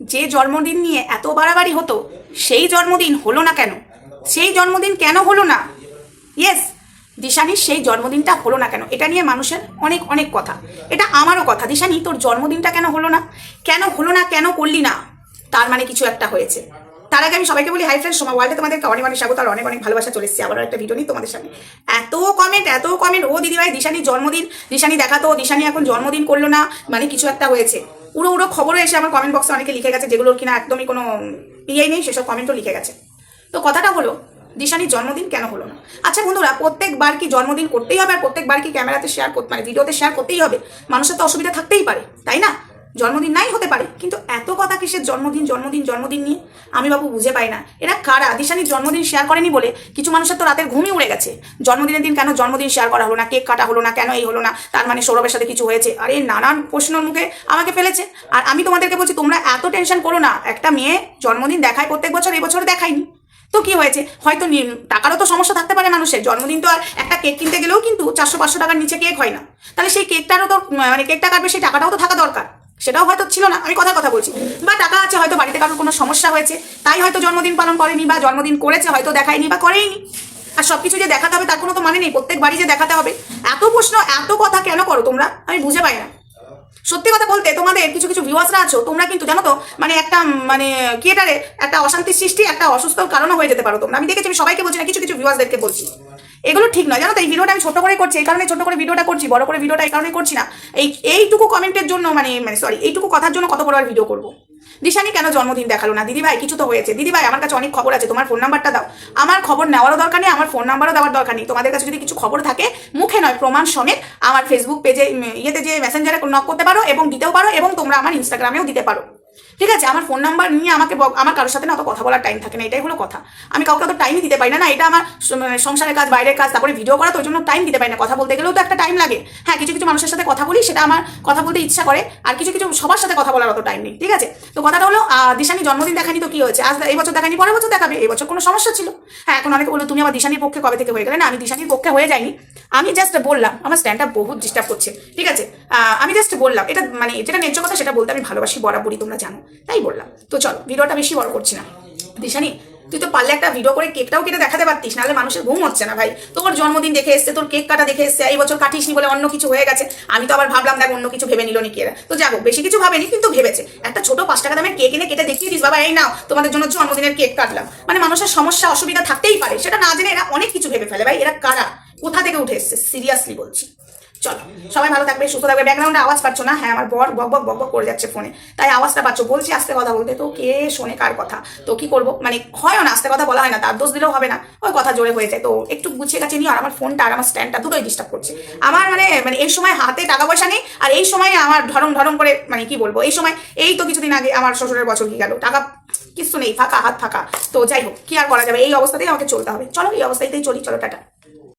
যে জন্মদিন নিয়ে এত বাড়াবাড়ি হতো, সেই জন্মদিন হলো না কেন? সেই জন্মদিন কেন হলো না? ইয়েস দিশানির সেই জন্মদিনটা হলো না কেন? এটা নিয়ে মানুষের অনেক অনেক কথা। এটা আমারও কথা। দিশানি, তোর জন্মদিনটা কেন হলো না? কেন হলো না, কেন করলি না? তার মানে কিছু একটা হয়েছে। তার আগে আমি সবাইকে বলি হাই ফ্রেন্ড সময় ওয়ার্ল্ডে তোমাদেরকে অনেক অনেক স্বাগত আর অনেক অনেক ভালোবাসা। চলে এসেছি আবারও একটা ভিডিও নিয়ে তোমাদের সামনে। এত কমেন্ট এত কমেন্ট ও দিদিভাই, দিশানির জন্মদিন, দিশানি দেখাতো, দিশানি এখন জন্মদিন করল না। মানে কিছু একটা হয়েছে। পুরো উড়ো খবরও এসে আমার কমেন্ট বক্সে অনেকে লিখে গেছে, যেগুলোর কিনা একদমই কোনো ইয়ে নেই, সেসব কমেন্টও লিখে গেছে। তো কথাটা হলো, দিশানির জন্মদিন কেন হলো না? আচ্ছা বন্ধুরা, প্রত্যেকবার কি জন্মদিন করতেই হবে আর প্রত্যেকবার কি ক্যামেরাতে শেয়ার করতে মানে ভিডিওতে শেয়ার করতেই হবে? মানুষের তো অসুবিধা থাকতেই পারে, তাই না? জন্মদিন নাই হতে পারে, কিন্তু এত কথা কিসের জন্মদিন জন্মদিন জন্মদিন নিয়ে? আমি বাবু বুঝে পাই না। এরা কারা? দিশানির জন্মদিন শেয়ার করেনি বলে কিছু মানুষের তো রাতের ঘুমই উড়ে গেছে। জন্মদিনের দিন কেন জন্মদিন শেয়ার করা হলো না? কেক কাটা হলো না? কেন এই হলো না? তার মানে সৌরভের সাথে কিছু হয়েছে? আর এই নানান প্রশ্নের মুখে আমাকে ফেলেছে। আর আমি তোমাদেরকে বলছি, তোমরা এত টেনশন করো না। একটা মেয়ে জন্মদিন দেখায় প্রত্যেক বছর এই বছর দেখায়নি। তো কি হয়েছে? হয়তো টাকারও তো সমস্যা থাকতে পারে মানুষের। জন্মদিন তো আর একটা কেক কিনতে গেলেও কিন্তু চারশো পাঁচশো টাকার নিচে কেক হয় না। তাহলে সেই কেকটারও তো মানে কেকটা কাটবে, সেই টাকাটাও তো থাকা দরকার। সেটাও হয়তো ছিল না, আমি কথা কথা বলছি। বা টাকা আছে, হয়তো বাড়িতে কারোর কোনো সমস্যা হয়েছে, তাই হয়তো জন্মদিন পালন করেনি বা জন্মদিন করেছে, হয়তো দেখায়নি বা করেইনি। আর সবকিছু যে দেখাতে হবে, তার কোনো তো মানে নেই, প্রত্যেক বাড়ি যে দেখাতে হবে। এত প্রশ্ন, এত কথা কেন করো তোমরা? আমি বুঝে পাই না। সত্যি কথা বলতে, তোমাদের কিছু কিছু ভিউয়ার্সরা আছো, তোমরা কিন্তু জানো তো মানে একটা মানে ক্রিয়েটারে একটা অশান্তির সৃষ্টি, একটা অসুস্থ কারণও হয়ে যেতে পারো তোমরা। আমি দেখেছি, আমি সবাইকে বলছি না, কিছু কিছু ভিউয়ার্সদেরকে বলছি। এগুলো ঠিক নয়। জানো তো, এই ভিডিওটা আমি ছোট করে করছি, এই কারণে ছোট করে ভিডিওটা করছি, বড় করে ভিডিওটা এই কারণে করছি না। এই, এইটুকু কমেন্টের জন্য মানে মানে সরি এইটুকু কথার জন্য কত বড় আর ভিডিও করব? দিশানি কেন জন্মদিন দেখাল না? দিদি ভাই কিছু তো হয়েছে। দিদি ভাই আমার কাছে অনেক খবর আছে, তোমার ফোন নাম্বারটা দাও। আমার খবর নেওয়ারও দরকার নেই, আমার ফোন নাম্বারও দেওয়ার দরকার নেই। তোমাদের কাছে যদি কিছু খবর থাকে, মুখে নয়, প্রমাণ সমেত আমার ফেসবুক পেজে ইয়েতে যে মেসেঞ্জারে নক করতে পারো এবং দিতেও পারো এবং তোমরা আমার ইনস্টাগ্রামেও দিতে পারো। ঠিক আছে, আমার ফোন নাম্বার নিয়ে আমাকে আমার কারোর সাথে না অত কথা বলার টাইম থাকে না, এটাই হলো কথা। আমি কাউকে অত টাইমই দিতে পারি না না, এটা আমার মানে সংসারের কাজ, বাইরের কাজ, তারপরে ভিডিও করা, তো ওই জন্য টাইম দিতে পারি না। কথা বলতে গেলেও তো একটা টাইম লাগে। হ্যাঁ কিছু কিছু মানুষের সাথে কথা বলি, সেটা আমার কথা বলতে ইচ্ছা করে, আর কিছু কিছু সবার সাথে কথা বলার অত টাইম নেই, ঠিক আছে? তো কথাটা হলো দিশানি জন্মদিন দেখানি তো কি হয়েছে? আজ এই বছর দেখানি, পরের বছর দেখাবে, এই বছর কোনো সমস্যা ছিল? হ্যাঁ এখন অনেকে বলল, তুমি আমার দিশানির পক্ষে কবে থেকে হয়ে গেলে? না, আমি দিশানির পক্ষে হয়ে যাইনি। আমি জাস্ট বললাম, আমার স্ট্যান্ডটা বহুত ডিস্টার্ব করছে, ঠিক আছে? আমি জাস্ট বললাম, এটা মানে যেটা ন্যায্য কথা সেটা বলতে আমি ভালোবাসি, বরাবরই তোমরা জানো, তাই বললাম। তো চলো, ভিডিওটা বেশি বড় করছি না। দিশানি, তুই তো পারলে একটা ভিডিও করে কেকটাও কেটে দেখাতে পারতিস, নাহলে মানুষের ঘুম হচ্ছে না ভাই। তোর জন্মদিন দেখে এসছে, তোর কেক কাটা দেখে এসছে, এই বছর কাটিসনি বলে অন্য কিছু হয়ে গেছে। আমি তো আবার ভাবলাম, দেখ, অন্য কিছু ভেবে নিল নাকি এরা তো যাব বেশি কিছু ভাবেনি, কিন্তু ভেবেছে। একটা ছোট পাঁচ টাকা দামের কেক এনে কেটে দেখিয়ে দিস, বাবা, এই নাও, তোমাদের জন্য জন্মদিনের কেক কাটলাম। মানে মানুষের সমস্যা, অসুবিধা থাকতেই পারে, সেটা না জেনে এরা অনেক কিছু ভেবে ফেলে ভাই, এরা কারা? কোথা থেকে উঠে এসছে? সিরিয়াসলি বলছি। চলো, সবাই ভালো থাকবে, সুস্থ থাকবে। ব্যাকগ্রাউন্ডে আওয়াজ পাচ্ছ না? হ্যাঁ আমার বর বক বক বক বক করে যাচ্ছে ফোনে তাই আওয়াজটা পাচ্ছ। বলছি আস্তে কথা বলতে, তো কে শোনে কার কথা? তো কি করব? মানে হয় না, আস্তে কথা বলা হয় না, তার দোষ দিলেও হবে না। ওই কথা জোরে হয়ে যায় তো একটু গুছিয়ে কাছে নিয়ে আর আমার ফোনটা আর আমার স্ট্যান্ডটা দুটোই ডিস্টার্ব করছে। আমার মানে মানে এই সময় হাতে টাকা পয়সা নেই, আর এই সময় আমার ধরম ধরম করে মানে কি বলব, এই সময়, এই তো কিছুদিন আগে আমার শ্বশুরের বছর কি গেল। টাকা কিছু নেই, ফাঁকা, হাত ফাঁকা। তো যাই হোক, কি আর করা যাবে? এই অবস্থাতেই আমাকে চলতে হবে। চলো, এই অবস্থাতেই চলি। চলো, টাটা।